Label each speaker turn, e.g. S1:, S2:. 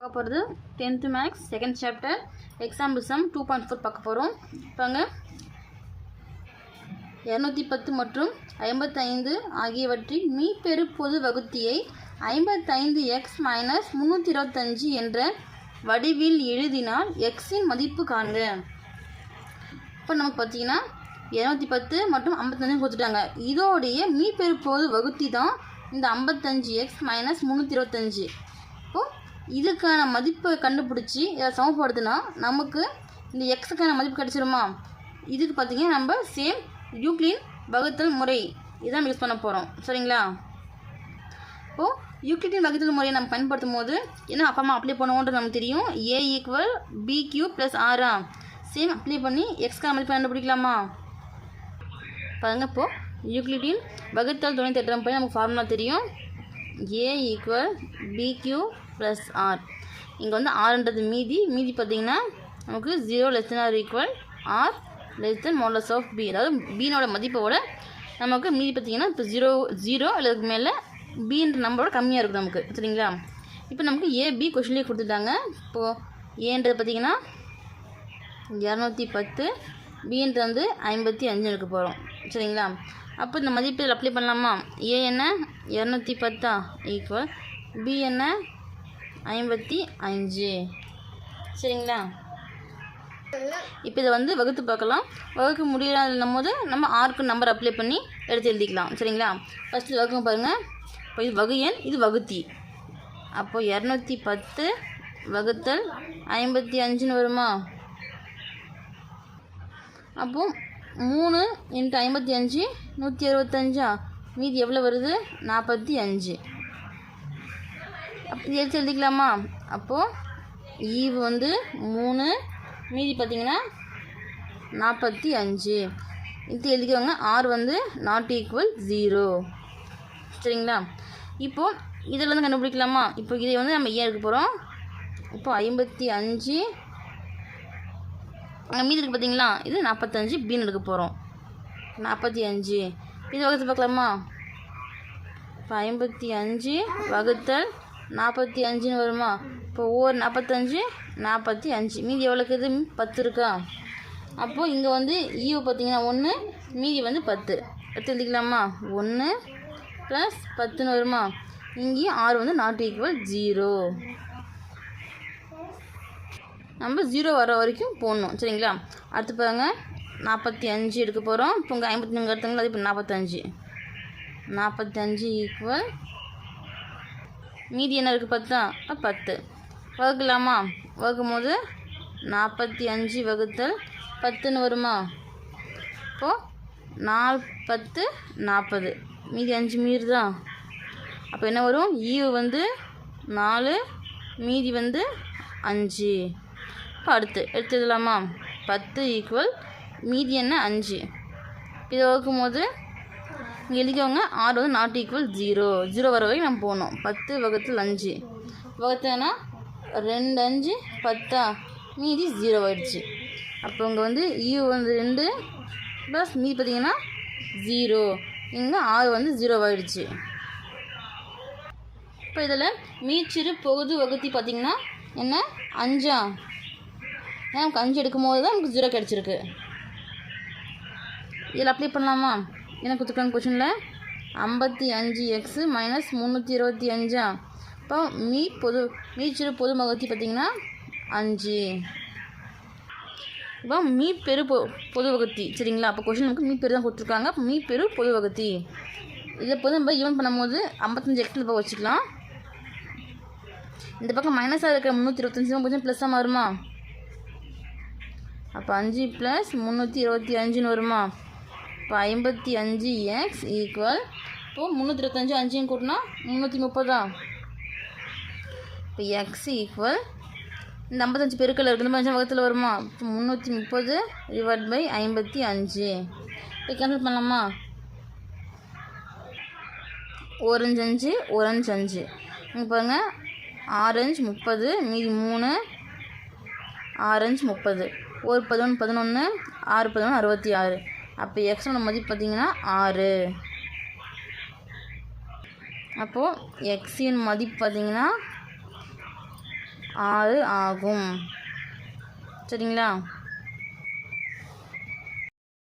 S1: பார்க்க போகிறது tenth maths second chapter example sum two point four பார்க்க போகிறோம் பாருங்க. இரநூத்தி பத்து மற்றும் ஐம்பத்தைந்து ஆகியவற்றின் மீப்பெரு பொது வகுத்தியை ஐம்பத்தைந்து எக்ஸ் மைனஸ் முந்நூற்றி இருபத்தஞ்சு என்ற வடிவில் எழுதினால் எக்ஸின் மதிப்பு காண்க. இப்போ நமக்கு பார்த்தீங்கன்னா இரநூத்தி பத்து மற்றும் ஐம்பத்தஞ்சு கொடுத்துட்டாங்க. இதோடைய மீப்பெரு பொது வகுத்தி தான் இந்த ஐம்பத்தஞ்சு எக்ஸ் மைனஸ் முந்நூற்றி இருபத்தஞ்சு. இதுக்கான மதிப்பை கண்டுபிடிச்சி இதை சமப்படுத்தினா நமக்கு இந்த எக்ஸுக்கான மதிப்பு கிடச்சிருமா? இதுக்கு பார்த்தீங்கன்னா நம்ம சேம் யூக்ளின் வகுத்தல் முறை. இதான் யூஸ் பண்ண போகிறோம் சரிங்களா? இப்போது யூக்ளின் வகுத்தல் முறையை நம்ம பயன்படுத்தும் போது என்ன அப்பா அம்மா அப்ளை பண்ணுவோன்றது நமக்கு தெரியும். A equal B Q plus ஆரா சேம் அப்ளை பண்ணி எக்ஸ்கான மதிப்பு கண்டுபிடிக்கலாமா? பாருங்க இப்போது யூக்ளிடின் வகுத்தல் துணை தேற்றம் போய் நமக்கு ஃபார்முலா தெரியும். A equal BQ plus R இங்கே வந்து ஆறுன்றது மீதி. மீதி பார்த்தீங்கன்னா நமக்கு zero less than R equal R less than modulus of B அதாவது பீனோட மதிப்போட நமக்கு மீதி பார்த்தீங்கன்னா இப்போ ஜீரோ ஜீரோ அல்லதுக்கு மேலே பீன்ற நம்பரோட கம்மியாக இருக்கும் நமக்கு. சரிங்களா? இப்போ நமக்கு ஏ பி கொஷின்லேயே கொடுத்துட்டாங்க. இப்போது ஏன்றது பார்த்தீங்கன்னா இரநூத்தி பத்து. பின்றது வந்து ஐம்பத்தி அஞ்சு எடுக்க போகிறோம் சரிங்களா? அப்போ இந்த மதிப்பீடு அப்ளை பண்ணலாமா? ஏ என்ன? இரநூத்தி பத்தா ஈக்குவல் பி என்ன? ஐம்பத்தி அஞ்சு சரிங்களா? இப்போ இதை வந்து வகுத்து பார்க்கலாம். வகுக்க முடியலாதுன்னும் போது நம்ம ஆர்க்கு நம்பர் அப்ளை பண்ணி எடுத்து எழுதிக்கலாம். சரிங்களா? ஃபஸ்ட்டு வகுக்க பாருங்கள் இப்போ இது வகு எண் இது வகுத்தி. அப்போ இரநூத்தி பத்து வகுத்தல் ஐம்பத்தி அஞ்சுன்னு வருமா? அப்போ மூணு இன்ட்டு ஐம்பத்தி அஞ்சு நூற்றி அறுபத்தஞ்சா? மீதி எவ்வளோ வருது? நாற்பத்தி அஞ்சு. அப்படி எடுத்து எழுதிக்கலாமா? அப்போது ஈவு வந்து மூணு மீதி பார்த்தீங்கன்னா நாற்பத்தி அஞ்சு. இது எழுதிக்கோங்க. ஆர் வந்து நாட் ஈக்குவல் ஜீரோ சரிங்களா? இப்போது இதில் வந்து கண்டுபிடிக்கலாமா? இப்போ இதை வந்து நம்ம ஏன் எடுக்க போகிறோம் இப்போ ஐம்பத்தி அஞ்சு அங்கே மீதி இருக்குது பார்த்தீங்களா இது நாற்பத்தஞ்சு பீன் எடுக்க போகிறோம் நாற்பத்தி அஞ்சு. இது வகுத்து பார்க்கலாமா? இப்போ ஐம்பத்தி அஞ்சு வகுத்தல் நாற்பத்தி அஞ்சுன்னு வருமா? இப்போ ஒவ்வொரு நாற்பத்தஞ்சு நாற்பத்தி அஞ்சு. மீதி எவ்வளோக்கு இது? பத்து இருக்கா? அப்போது இங்கே வந்து e ஈவு பார்த்தீங்கன்னா ஒன்று மீதி வந்து பத்து. எடுத்து எழுதிக்கலாமா? ஒன்று ப்ளஸ் பத்துன்னு வருமா? இங்கேயும் ஆறு வந்து நாட் ஈக்குவல் ஜீரோ நம்ம ஜீரோ வர வரைக்கும் போடணும். சரிங்களா? அடுத்து பாருங்க. நாற்பத்தி அஞ்சு எடுக்க போகிறோம் இப்போ உங்கள் ஐம்பத்தி மூணு எடுத்தவங்களா அது இப்போ நாற்பத்தஞ்சு நாற்பத்தஞ்சு ஈக்குவல் மீதி என்ன இருக்குது பத்தா பத்து. வகுக்கலாமா? வகுக்கும் போது நாற்பத்தி அஞ்சு வகுத்தல் பத்துன்னு வருமா? இப்போது நாலு பத்து நாற்பது. மீதி அஞ்சு மீறுதா? அப்போ என்ன வரும்? ஈவு வந்து நாலு மீதி வந்து அஞ்சு. அடுத்து எடுத்துக்கலாமா? பத்து ஈக்குவல் மீதி என்ன? அஞ்சு. இதை வகுக்கும் போது இங்கே எழுதிக்கோங்க. ஆறு வந்து நாட் ஈக்குவல் ஜீரோ ஜீரோ வர வரைக்கும் நம்ம போகணும். பத்து வகுத்தில் அஞ்சு. வகுத்தேன்னா ரெண்டு அஞ்சு பத்தா? மீதி ஜீரோ ஆயிடுச்சு. அப்போ இங்கே வந்து ஈ வந்து ரெண்டு ப்ளஸ் மீதி பார்த்தீங்கன்னா ஜீரோ இங்கே ஆறு வந்து ஜீரோ ஆயிடுச்சு. இப்போ இதில் மீச்சிறு பொகுது வகுத்தி பார்த்திங்கன்னா என்ன? அஞ்சா. ஏன்னா நமக்கு அஞ்சு எடுக்கும் போது தான் நமக்கு ஜீரோ கிடச்சிருக்கு. இதில் அப்ளை பண்ணலாமா? என்ன கொடுத்துருக்காங்க கொஷனில் ஐம்பத்தி அஞ்சு எக்ஸு மைனஸ் முந்நூற்றி இருபத்தி அஞ்சா? இப்போ மீ பொது மீச்சிறு பொது வகுத்தி பார்த்திங்கன்னா அஞ்சு. இப்போ மீ பெரு பொ பொது வகுத்தி சரிங்களா? அப்போ கொஷின் நமக்கு மீ பெரு தான் கொடுத்துருக்காங்க. அப்போ மீ பெரு பொது வகுத்தி இதை பொது நம்ம ஈவன் பண்ணும்போது ஐம்பத்தஞ்சு எக்ஸ் இப்போ வச்சுக்கலாம். இந்த பக்கம் மைனஸாக இருக்கிற முந்நூற்றி இருபத்தஞ்சி கொஞ்சம் ப்ளஸ்ஸாக மாறுமா? அப்போ அஞ்சு ப்ளஸ் முந்நூற்றி இருபத்தி அஞ்சுன்னு வருமா? இப்போ ஐம்பத்தி அஞ்சு எக்ஸ் ஈக்குவல் இப்போது முந்நூற்றி இருபத்தஞ்சு அஞ்சையும் கூட்டினா முந்நூற்றி முப்பதா? இப்போ எக்ஸ் ஈக்குவல் இந்த ஐம்பத்தஞ்சு பெருக்கல் இருக்குது இந்த அஞ்சு வகத்தில் வருமா? இப்போ முந்நூற்றி முப்பது டிவைட் பை ஐம்பத்தி அஞ்சு. இப்போ கேன்சல் பண்ணலாமா? ஓரஞ்சு அஞ்சு ஓரஞ்சு அஞ்சு. இங்கே பாருங்கள் ஆரஞ்சு முப்பது மீதி மூணு ஆரஞ்சு முப்பது. ஒரு பதினொன்று பதினொன்று ஆறு பதினொன்று அறுபத்தி ஆறு. அப்போ எக்ஸோட மதிப்பு பார்த்தீங்கன்னா ஆறு. அப்போது எக்ஸின் மதிப்பு பார்த்தீங்கன்னா ஆறு ஆகும். சரிங்களா?